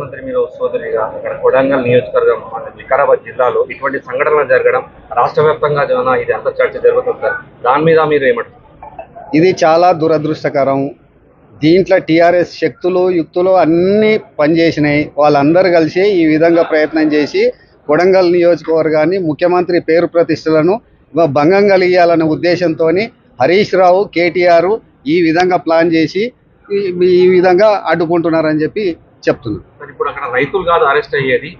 ముఖ్యమంత్రి మీరు సోదరిగా ఇక్కడ కొడంగల్ నియోజకవర్గం మన వికారాబాద్ జిల్లాలో ఇటువంటి సంఘటనలు జరగడం రాష్ట్ర వ్యాప్తంగా ఇది అంత చర్చ జరుగుతుంది సార్. దాని మీద మీరు ఏమంటారు? ఇది చాలా దురదృష్టకరం. దీంట్లో టీఆర్ఎస్ శక్తులు యుక్తులు అన్నీ పనిచేసినాయి. వాళ్ళందరూ కలిసి ఈ విధంగా ప్రయత్నం చేసి కొడంగల్ నియోజకవర్గాన్ని ముఖ్యమంత్రి పేరు ప్రతిష్టలను భంగం కలిగించాలనే ఉద్దేశంతో హరీష్ రావు కేటీఆర్ ఈ విధంగా ప్లాన్ చేసి ఈ విధంగా అడ్డుకుంటున్నారని చెప్పి ఇప్పుడు అక్కడ రైతులు కాదు అరెస్ట్ అయ్యేది.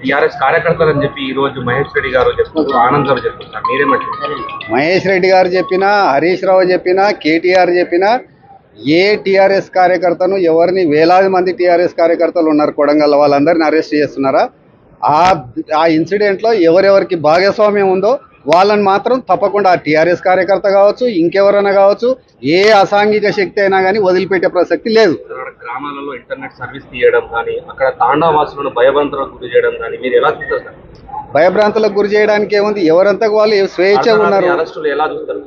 టీఆర్ఎస్ కార్యకర్తలు అని చెప్పి ఈ రోజు మహేష్ రెడ్డి గారు చెప్తున్నారు ఆనంద్ గారు చెప్తున్నారు. మీరేమంటారు మహేష్ రెడ్డి గారు చెప్పినా హరీష్ రావు చెప్పినా కేటీఆర్ చెప్పినా ఏ టీఆర్ఎస్ కార్యకర్తను ఎవరిని వేలాది మంది టీఆర్ఎస్ కార్యకర్తలు ఉన్నారు కొడంగల్ వాళ్ళందరిని అరెస్ట్ చేస్తున్నారా? ఆ ఆ ఇన్సిడెంట్లో ఎవరెవరికి భాగస్వామ్యం ఉందో వాళ్ళని మాత్రం తప్పకుండా ఆ టీఆర్ఎస్ కార్యకర్త కావచ్చు ఇంకెవరైనా కావచ్చు ఏ అసాంఘిక శక్తి అయినా కానీ వదిలిపెట్టే ప్రసక్తి లేదు. గ్రామాలలో ఇంటర్నెట్ సర్వీస్ తీయడం కానీ అక్కడ తాండావాసులను భయభ్రాంతులకు గురి చేయడం కానీ మీరు ఎలా చూస్తారు సార్? భయభ్రాంతులకు గురి చేయడానికి ఏముంది? ఎవరంతా వాళ్ళు స్వేచ్ఛగా ఉన్నారు. అరెస్టులు ఎలా చూస్తారు?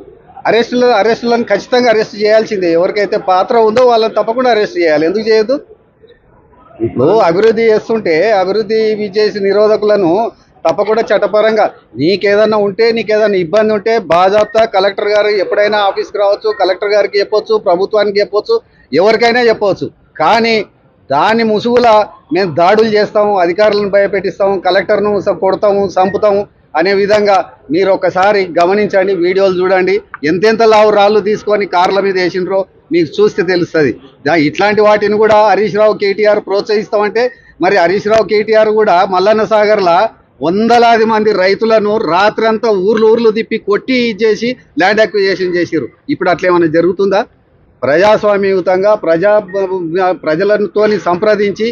అరెస్టులు అరెస్టులను ఖచ్చితంగా అరెస్ట్ చేయాల్సిందే. ఎవరికైతే పాత్ర ఉందో వాళ్ళని తప్పకుండా అరెస్ట్ చేయాలి. ఎందుకు చేయొద్దు? ఇప్పుడు అభివృద్ధి చేస్తుంటే అభివృద్ధి చేసి నిరోధకులను తప్పకుండా చట్టపరంగా నీకేదన్నా ఉంటే నీకేదన్నా ఇబ్బంది ఉంటే బాజాప్తా కలెక్టర్ గారు ఎప్పుడైనా ఆఫీస్కి రావచ్చు కలెక్టర్ గారికి చెప్పొచ్చు ప్రభుత్వానికి చెప్పొచ్చు ఎవరికైనా చెప్పవచ్చు కానీ దాని ముసుగుల మేము దాడులు చేస్తాము అధికారులను భయపెట్టిస్తాము కలెక్టర్ను కొడతాము చంపుతాము అనే విధంగా మీరు ఒకసారి గమనించండి వీడియోలు చూడండి. ఎంతెంత లావు రాళ్ళు తీసుకొని కార్ల మీద వేసినరో మీకు చూస్తే తెలుస్తుంది. ఇట్లాంటి వాటిని కూడా హరీష్ రావు కేటీఆర్ ప్రోత్సహిస్తామంటే మరి హరీష్ రావు కేటీఆర్ కూడా మల్లన్న సాగర్లా వందలాది మంది రైతులను రాత్రంతా ఊర్లు ఊర్లు తిప్పి కొట్టి ఇచ్చేసి ల్యాండ్ అక్విజేషన్ చేసిరు ఇప్పుడు అట్లా ఏమైనా జరుగుతుందా? ప్రజాస్వామ్యయుతంగా ప్రజా ప్రజలతోని సంప్రదించి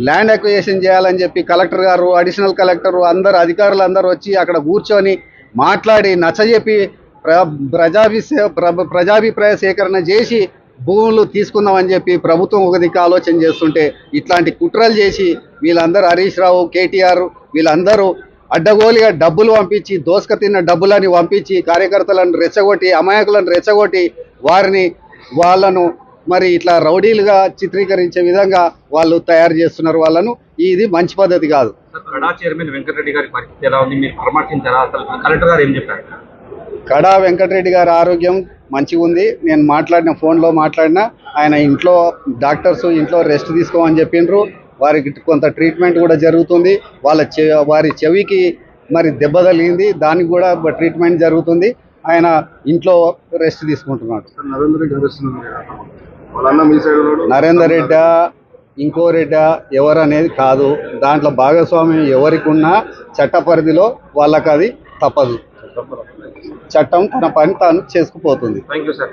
ల్యాండ్ అక్విజేషన్ చేయాలని చెప్పి కలెక్టర్ గారు అడిషనల్ కలెక్టర్ అందరు అధికారులు అందరూ వచ్చి అక్కడ కూర్చొని మాట్లాడి నచ్చజెప్పి ప్ర ప్రజాభిషే ప్రజాభిప్రాయ సేకరణ చేసి భూములు తీసుకుందామని చెప్పి ప్రభుత్వం ఒక దిక్కు ఆలోచన చేస్తుంటే ఇట్లాంటి కుట్రలు చేసి వీళ్ళందరూ హరీష్ రావు కేటీఆర్ వీళ్ళందరూ అడ్డగోలిగా డబ్బులు పంపించి దోసక తిన్న డబ్బులని పంపించి కార్యకర్తలను రెచ్చగొట్టి అమాయకులను రెచ్చగొట్టి వారిని వాళ్ళను మరి ఇట్లా రౌడీలుగా చిత్రీకరించే విధంగా వాళ్ళు తయారు చేస్తున్నారు వాళ్ళను ఇది మంచి పద్ధతి కాదు. కడా చైర్మన్ వెంకటరెడ్డి గారి పరిస్థితి ఎలా ఉంది? మీరు పరామర్శించారా అసలు కలెక్టర్ గారు ఏం చెప్పారు? కడా వెంకటరెడ్డి గారి ఆరోగ్యం మంచిగా ఉంది. నేను మాట్లాడిన ఫోన్లో మాట్లాడినా ఆయన ఇంట్లో డాక్టర్స్ ఇంట్లో రెస్ట్ తీసుకోమని చెప్పిండ్రు వారికి కొంత ట్రీట్మెంట్ కూడా జరుగుతుంది. వాళ్ళ వారి చెవికి మరి దెబ్బ తగిలింది. దానికి కూడా ట్రీట్మెంట్ జరుగుతుంది. ఆయన ఇంట్లో రెస్ట్ తీసుకుంటున్నాడు. నరేంద్ర రెడ్డి ఇంకో రెడ్డా ఎవరు అనేది కాదు. దాంట్లో భాగస్వామ్యం ఎవరికి ఉన్నా చట్ట పరిధిలో వాళ్ళకి అది తప్పదు. చట్టం తన పని తాను చేసుకుపోతుంది. Thank you sir